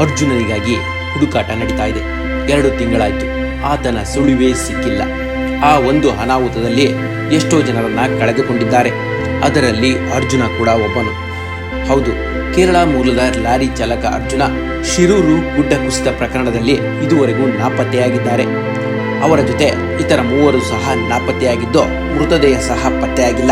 ಅರ್ಜುನನಿಗಾಗಿ ಹುಡುಕಾಟ ನಡೀತಾ ಇದೆ. ಎರಡು ತಿಂಗಳಾಯ್ತು. ಆತನ ಸುಳಿವೇ ಸಿಕ್ಕಿಲ್ಲ. ಆ ಒಂದು ಅನಾಹುತದಲ್ಲಿ ಎಷ್ಟೋ ಜನರನ್ನ ಕಳೆದುಕೊಂಡಿದ್ದಾರೆ. ಅದರಲ್ಲಿ ಅರ್ಜುನ ಕೂಡ ಒಬ್ಬನು. ಹೌದು, ಕೇರಳ ಮೂಲದ ಲಾರಿ ಚಾಲಕ ಅರ್ಜುನ ಶಿರೂರು ಗುಡ್ಡ ಕುಸಿತ ಪ್ರಕರಣದಲ್ಲಿ ಇದುವರೆಗೂ ನಾಪತ್ತೆಯಾಗಿದ್ದಾರೆ. ಅವರ ಜೊತೆ ಇತರ ಮೂವರು ಸಹ ನಾಪತ್ತೆಯಾಗಿದ್ದು ಮೃತದೇಹ ಸಹ ಪತ್ತೆಯಾಗಿಲ್ಲ.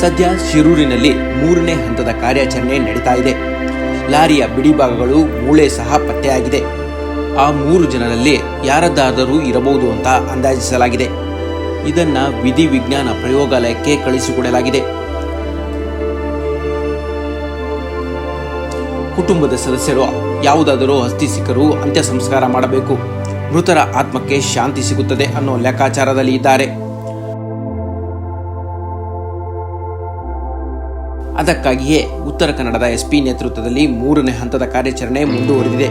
ಸದ್ಯ ಶಿರೂರಿನಲ್ಲಿ ಮೂರನೇ ಹಂತದ ಕಾರ್ಯಾಚರಣೆ ನಡೀತಾ ಇದೆ. ಲಾರಿಯ ಬಿಡಿಭಾಗಗಳು ಮೂಳೆ ಸಹ ಪತ್ತೆಯಾಗಿದೆ. ಆ ಮೂರು ಜನರಲ್ಲಿ ಯಾರದ್ದಾದರೂ ಇರಬಹುದು ಅಂತ ಅಂದಾಜಿಸಲಾಗಿದೆ. ಇದನ್ನ ವಿಧಿ ವಿಜ್ಞಾನ ಪ್ರಯೋಗಾಲಯಕ್ಕೆ ಕಳಿಸಿಕೊಡಲಾಗಿದೆ. ಕುಟುಂಬದ ಸದಸ್ಯರು ಯಾವುದಾದರೂ ಅಸ್ಥಿ ಸಿಕ್ಕರು ಅಂತ್ಯ ಸಂಸ್ಕಾರ ಮಾಡಬೇಕು. ಮೃತರ ಆತ್ಮಕ್ಕೆ ಶಾಂತಿ ಸಿಗುತ್ತದೆ ಅನ್ನೋ ಲೆಕ್ಕಾಚಾರದಲ್ಲಿ ಇದ್ದಾರೆ. ಅದಕ್ಕಾಗಿಯೇ ಉತ್ತರ ಕನ್ನಡದ ಎಸ್ಪಿ ನೇತೃತ್ವದಲ್ಲಿ ಮೂರನೇ ಹಂತದ ಕಾರ್ಯಾಚರಣೆ ಮುಂದುವರೆದಿದೆ.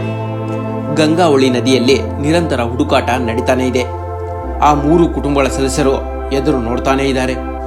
ಗಂಗಾವಳಿ ನದಿಯಲ್ಲಿ ನಿರಂತರ ಹುಡುಕಾಟ ನಡೀತಾನೆ ಇದೆ. ಆ ಮೂರು ಕುಟುಂಬಗಳ ಸದಸ್ಯರು ಎದುರು ನೋಡ್ತಾನೇ ಇದ್ದಾರೆ.